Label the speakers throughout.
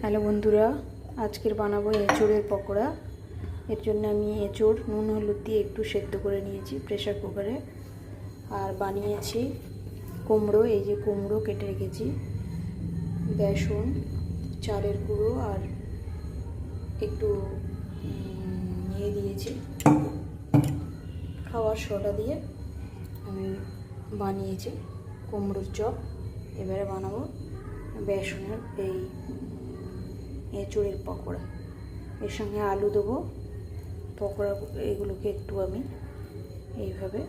Speaker 1: Hello বন্ধুরা, আজকের বানাবো এঁচোড়ের পকোড়া। এর জন্য আমি এঁচোড়, নুন, হলুদ দিয়ে একটু সেদ্ধ করে নিয়েছি প্রেশার কুকারে। আর বানিয়েছি কুমড়ো, এই যে কুমড়ো কেটে রেখেছি। বেসন, চালের গুঁড়ো আর একটু ইয়ে দিয়েছি। খাওয়ার সোডা দিয়ে আমি বানিয়েছি কুমড়োর চপ। এবারে বানাবো বেসনের এই এঁচড়ের পকোড়া। এর সঙ্গে আলু দেবো। পকোড়া এগুলোকে একটু আমি এইভাবে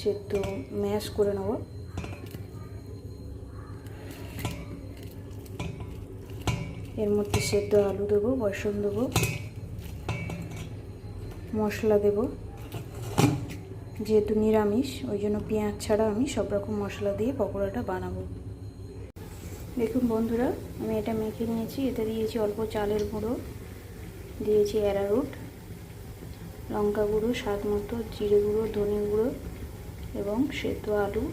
Speaker 1: সেদ্ধ, ম্যাশ করে নেব। এর মধ্যে সেদ্ধ আলু দেবো, বেসন দেবো, মশলা দেবো। যেহেতু নিরামিষ, ওই জন্য পেঁয়াজ ছাড়া আমি সব রকম মশলা দিয়ে পকোড়াটা বানাবো। দেখুন বন্ধুরা, আমি এটা মেখে নিয়েছি, এতে দিয়েছি অল্প চালের গুঁড়ো, দিয়েছি অ্যারারুট, লঙ্কা গুঁড়ো, স্বাদ মতো জিরে গুঁড়ো, ধনে গুঁড়ো এবং সেদ্ধ আলু,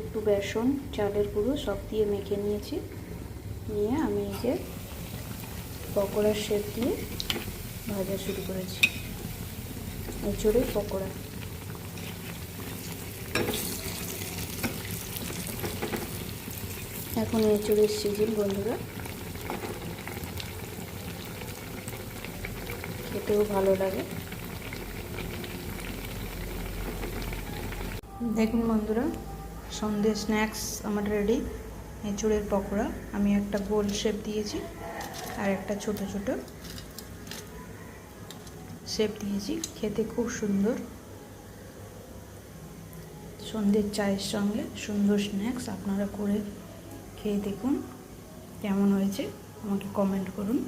Speaker 1: একটু বেসন, চালের গুঁড়ো সব দিয়ে মেখে নিয়েছি। নিয়ে আমি এই যে পকোড়ার শেপ দিয়ে ভাজা শুরু করেছি। এঁচড়ে পকোড়া। এখন এঁচড়ের সিজন বন্ধুরা। খেতেও ভালো লাগে। দেখুন, বন্ধুরা সন্ধ্যে স্ন্যাক্স আমার রেডি। এঁচড়ের পকোড়া। আমি একটা গোল শেপ দিয়েছি আর একটা ছোট ছোট শেপ দিয়েছি। খেতে খুব সুন্দর। সন্ধ্যের চায়ের সঙ্গে সুন্দর স্ন্যাক্স আপনারা করে খেয়ে দেখুন কেমন হয়েছে আমাকে কমেন্ট করুন।